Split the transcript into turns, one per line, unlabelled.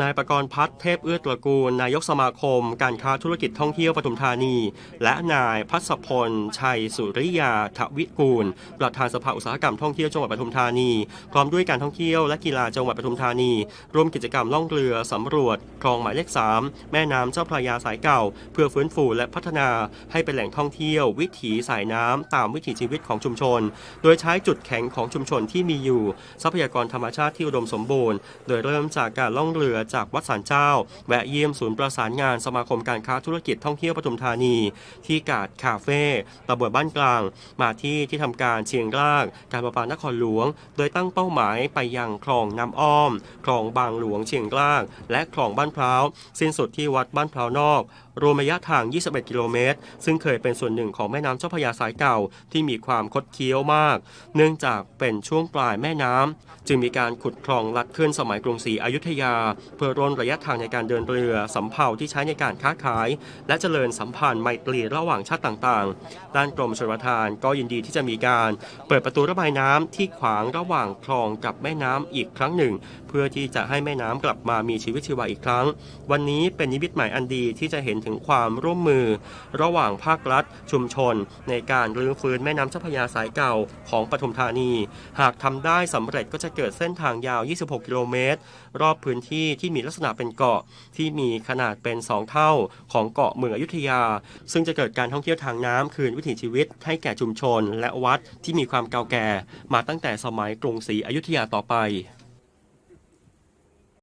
นายประกรณ์พัฒน์เทพเอื้อตระกูล นายกสมาคม การค้าธุรกิจท่องเที่ยวปทุมธานี และนายพัศพล ชัยสุริยาทวิกูล ประธานสภาอุตสาหกรรมท่องเที่ยวจังหวัดปทุมธานี พร้อมด้วยการท่องเที่ยวและกีฬาจังหวัดปทุมธานี ร่วมกิจกรรมล่องเรือสำรวจคลองหมายเลข3แม่น้ำเจ้าพระยาสายเก่า เพื่อฟื้นฟูและพัฒนาให้เป็นแหล่งท่องเที่ยว วิถีสายน้ำตามวิถีชีวิตของชุมชน โดยใช้จุดแข็งของชุมชนที่มีอยู่ ทรัพยากรธรรมชาติที่อุดมสมบูรณ์ โดยเริ่มจากการล่องเรือจากวัดสันเจ้า แวะเยี่ยมศูนย์ประสานงานสมาคมการค้าธุรกิจท่องเที่ยวปทุมธานี ที่กาดคาเฟ่ตำบลบ้านกลาง มาที่ที่ทำการเชียงรากการประปานครหลวง โดยตั้งเป้าหมายไปยังคลองน้ำอ้อม คลองบางหลวงเชียงราก และคลองบ้านพร้าวสิ้นสุดที่วัดบ้านพร้าวนอกรวมระยะทาง 21 กิโลเมตร ซึ่งเคยเป็นส่วนหนึ่งของแม่น้ำเจ้าพระยาสายเก่าที่มีความคดเคี้ยวมาก เนื่องจากเป็นช่วงปลายแม่น้ำ จึงมีการขุดคลองลัดขึ้นสมัยกรุงศรีอยุธยาเพื่อร่นระยะทางในการเดินเรือสำเภาที่ใช้ในการค้าขาย และเจริญสัมพันธ์ไมตรีระหว่างชาติต่างๆ ด้านกรมชลประทานก็ยินดีที่จะมีการเปิดประตูระบายน้ำที่ขวางระหว่างคลองกับแม่น้ำอีกครั้งหนึ่ง เพื่อที่จะให้แม่น้ำกลับมามีชีวิตชีวาอีกครั้ง วันนี้เป็นนิมิตหมายอันดีที่จะเห็นถึงความร่วมมือ ระหว่างภาครัฐ ชุมชน ในการรื้อฟื้นแม่น้ำเจ้าพระยาสายเก่าของปทุมธานี หากทำได้สำเร็จก็จะเกิดเส้นทางยาว 26 กิโลเมตร รอบพื้นที่ที่มีลักษณะเป็นเกาะที่มีขนาดเป็น 2 เท่าของเกาะเมืองอยุธยา ซึ่งจะเกิดการท่องเที่ยวทางน้ำคืนวิถีชีวิต ให้แก่ชุมชน และวัดที่มีความเก่าแก่ มาตั้งแต่สมัยกรุงศรีอยุธยาต่อไป